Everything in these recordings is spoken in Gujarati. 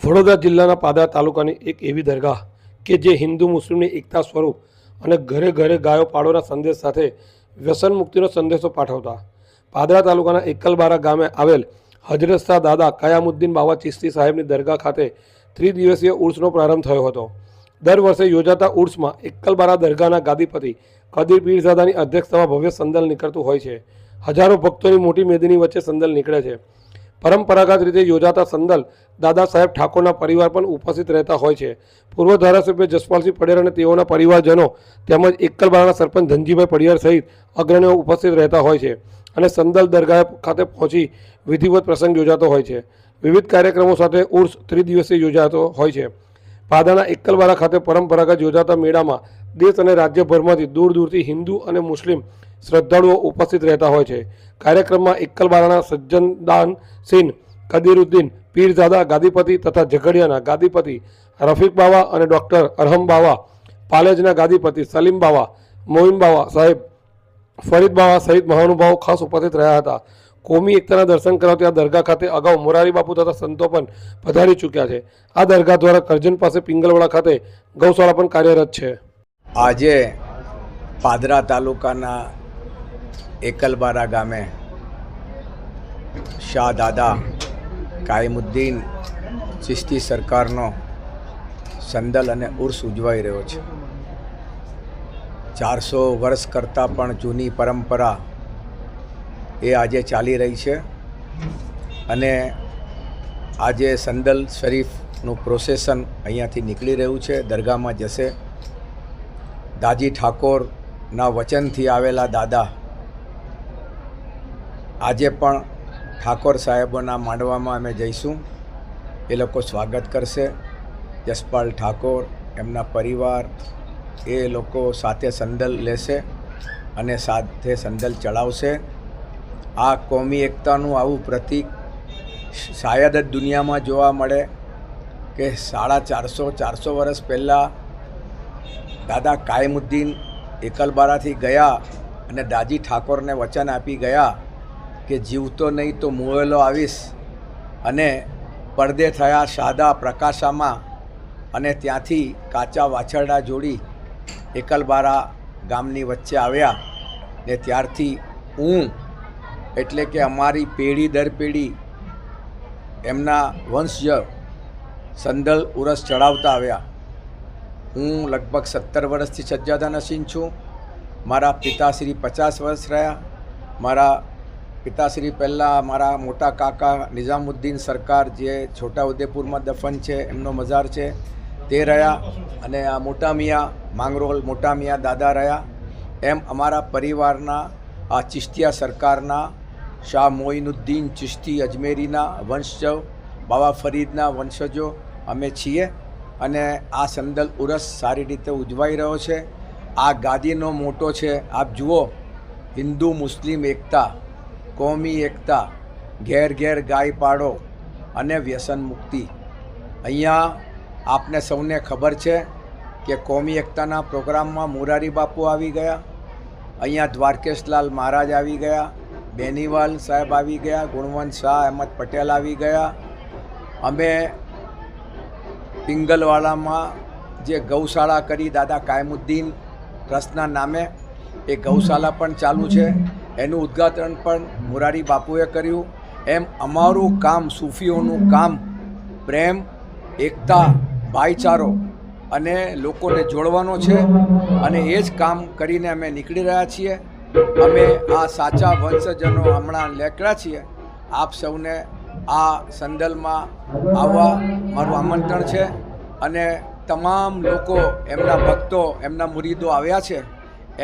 વડોદરા જિલ્લાના પાદરા તાલુકાની એક એવી દરગાહ કે જે હિન્દુ મુસ્લિમની એકતા સ્વરૂપ અને ઘરે ઘરે ગાયો પાડોના સંદેશ સાથે વ્યસન મુક્તિનો સંદેશો પાઠવતા. પાદરા તાલુકાના એકલબારા ગામે આવેલ હજરત દાદા કયામુદ્દીન બાવા ચિશ્તી સાહેબની દરગાહ ખાતે ત્રિદિવસીય ઉર્સનો પ્રારંભ થયો હતો. દર વર્ષે યોજાતા ઉર્સમાં એકલબારા દરગાહના ગાદીપતિ કદીર પીરઝાદાની અધ્યક્ષતામાં ભવ્ય સંદલ નીકળતું હોય છે. હજારો ભક્તોની મોટી મેદની વચ્ચે સંદલ નીકળે છે. પરંપરાગત રીતે યોજાતા સંદલ દાદા સાહેબ ઠાકોરના પરિવાર પણ ઉપસ્થિત રહેતા હોય છે. પૂર્વ ધારાસભ્ય જસપાલસિંહ પડેર અને તેઓના પરિવારજનો તેમજ એકલબારાના સરપંચ ધનજીભાઈ પડિયાર સહિત અગ્રણીઓ ઉપસ્થિત રહેતા હોય છે અને સંદલ દરગાહ ખાતે પહોંચી વિધિવત પ્રસંગ યોજાતો હોય છે. વિવિધ કાર્યક્રમો સાથે ઉર્સ ત્રિદિવસીય યોજાતો હોય છે. પાદાના એકલબારા ખાતે પરંપરાગત યોજાતા મેળામાં દેશ અને રાજ્યભરમાંથી દૂર દૂરથી હિન્દુ અને મુસ્લિમ શ્રદ્ધાળુઓ ઉપસ્થિત રહેતા હોય છે. કાર્યક્રમમાં એકલબારાના સજ્જનદાન સિંહ, કદીરુદ્દીન પીરઝાદા ગાદીપતિ તથા ઝઘડિયાના ગાદીપતિ, રફીક બાવા અને ડૉક્ટર અરહમ બાવા, પાલેજના ગાદીપતિ સલીમ બાવા મોઇન બાવા સાહેબ, ફરીદ બાવા સહિત મહાનુભાવો ખાસ ઉપસ્થિત રહ્યા હતા. કોમી એકતાના દર્શન કરાવતી આ દરગાહ ખાતે અગાઉ મોરારી બાપુ તથા સંતો પણ પધારી ચૂક્યા છે. આ દરગાહ દ્વારા કરજણ પાસે પિંગલવાડા ખાતે ગૌશાળા પણ કાર્યરત છે. આજે પાદરા તાલુકાના એકલબારા ગામે શાહ દાદા કાયમુદ્દીન ચિસ્તી સરકારનો સંદલ અને ઉર્સ ઉજવાઈ રહ્યો છે. ચારસો વર્ષ કરતાં પણ જૂની પરંપરા એ આજે ચાલી રહી છે અને આજે સંદલ શરીફનું પ્રોસેસન અહીંયાથી નીકળી રહ્યું છે, દરગાહમાં જશે. દાજી ઠાકોરના વચનથી આવેલા દાદા આજે પણ ઠાકોર સાહેબોના માંડવામાં અમે જઈશું. એ લોકો સ્વાગત કરશે. જસપાલ ઠાકોર, એમના પરિવાર, એ લોકો સાથે સંદલ લેશે અને સાથે સંદલ ચડાવશે. આ કોમી એકતાનું આવું પ્રતીક શાયદ જ દુનિયામાં જોવા મળે કે સાડા ચારસો ચારસો વર્ષ પહેલાં દાદા કાયમુદ્દીન એકલબારાથી ગયા અને દાજી ઠાકોરને વચન આપી ગયા. કે જીવતો નહીં તો મોયેલો આવીશ. અને પડદે થયા સાદા પ્રકાશામાં અને ત્યાંથી કાચા વાછરડા જોડી એકલબારા ગામની વચ્ચે આવ્યા ને ત્યારથી હું એટલે કે અમારી પેઢી દર પેઢી એમના વંશજ સંદલ ઉરસ ચડાવતા આવ્યા. હું લગભગ સત્તર વર્ષથી સજ્જાદા નસીન છું. મારા પિતાશ્રી પચાસ વર્ષ રહ્યા. મારા પિતાશ્રી પહેલાં મારા મોટા કાકા નિઝામુદ્દીન સરકાર જે છોટાઉદેપુરમાં દફન છે, એમનો મજાર છે, તે રહ્યા અને આ મોટા મિયા માંગરોલ, મોટા મિયા દાદા રહ્યા. એમ અમારા પરિવારના, આ ચિશ્તિયા સરકારના, શાહ મોઇનુદ્દીન ચિશ્તી અજમેરીના વંશજ બાબા ફરીદના વંશજો અમે છીએ અને આ સંદલ ઉરસ સારી રીતે ઉજવાઈ રહ્યો છે. આ ગાદીનો મોટો છે. આપ જુઓ, હિન્દુ, મુસ્લિમ, એકતા કોમી એકતા, ઘેર ઘેર ગાય પાડો અને વ્યસન મુક્તિ. અહીંયા આપને સૌને ખબર છે કે કોમી એકતાના પ્રોગ્રામમાં મોરારી બાપુ આવી ગયા, અહીંયા દ્વારકેશલાલ મહારાજ આવી ગયા, બેનીવાલ સાહેબ આવી ગયા, ગુણવંત શાહ અહેમદ પટેલ આવી ગયા. અમે પિંગલવાડામાં જે ગૌશાળા કરી દાદા કાયમુદ્દીન ટ્રસ્ટના નામે, એ ગૌશાળા પણ ચાલુ છે. એનું ઉદ્ઘાટન પણ મોરારી બાપુએ કર્યું. એમ અમારું કામ સૂફીઓનું કામ, પ્રેમ, એકતા, ભાઈચારો અને લોકોને જોડવાનો છે અને એ જ કામ કરીને અમે નીકળી રહ્યા છીએ. અમે આ સાચા વંશજનો હમણાં લેકડા છીએ. આપ સૌને આ સંદલમાં આવવા મારું આમંત્રણ છે અને તમામ લોકો, એમના ભક્તો, એમના મુરીદો આવ્યા છે.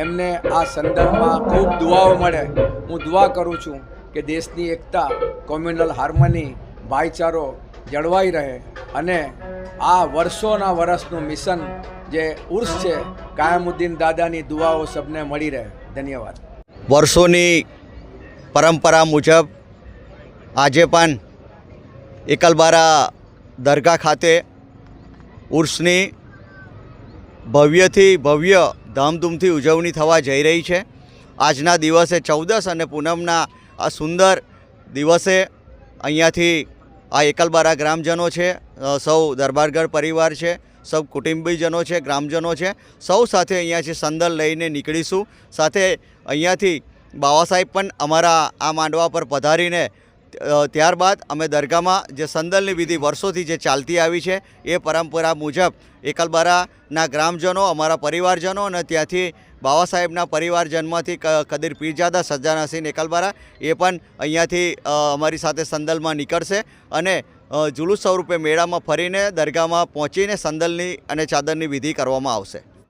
એમને આ સંદર્ભમાં ખૂબ દુઆઓ મળે. હું દુઆ કરું છું કે દેશની એકતા, કોમ્યુનલ હાર્મની ભાઈચારો જળવાઈ રહે અને આ વર્ષોના વર્ષનું મિશન જે ઉર્સ છે, કાયમુદ્દીન દાદાની દુઆઓ સબને મળી રહે. ધન્યવાદ. વર્ષોની પરંપરા મુજબ આજે પણ એકલબારા દરગાહ ખાતે ઉર્સની ભવ્યથી ભવ્ય ધામધૂમથી ઉજવણી થવા જઈ રહી છે. આજના દિવસે ચૌદસ અને પૂનમના આ સુંદર દિવસે અહીંયાથી આ એકલબારા ગ્રામજનો છે સૌ દરબારગઢ પરિવાર છે, સૌ કુટુંબીજનો છે, ગ્રામજનો છે, સૌ સાથે અહીંયાથી સંદર લઈને નીકળીશું. સાથે અહીંયાથી બાબા સાહેબ પણ અમારા આ માંડવા પર પધારીને ત્યારબાદ અમે દરગાહમાં જે સંદલની વિધિ વર્ષોથી જે ચાલતી આવી છે, એ પરંપરા મુજબ એકલબારાના ગ્રામજનો, અમારા પરિવારજનો અને ત્યાંથી બાબા સાહેબના પરિવારજનમાંથી કદીર પીરજાદા, સજ્જાનાસિંહ એકલબારા, એ પણ અહીંયાથી અમારી સાથે સંદલમાં નીકળશે અને જુલુસ સ્વરૂપે મેળામાં ફરીને દરગાહમાં પહોંચીને સંદલની અને ચાદરની વિધિ કરવામાં આવશે.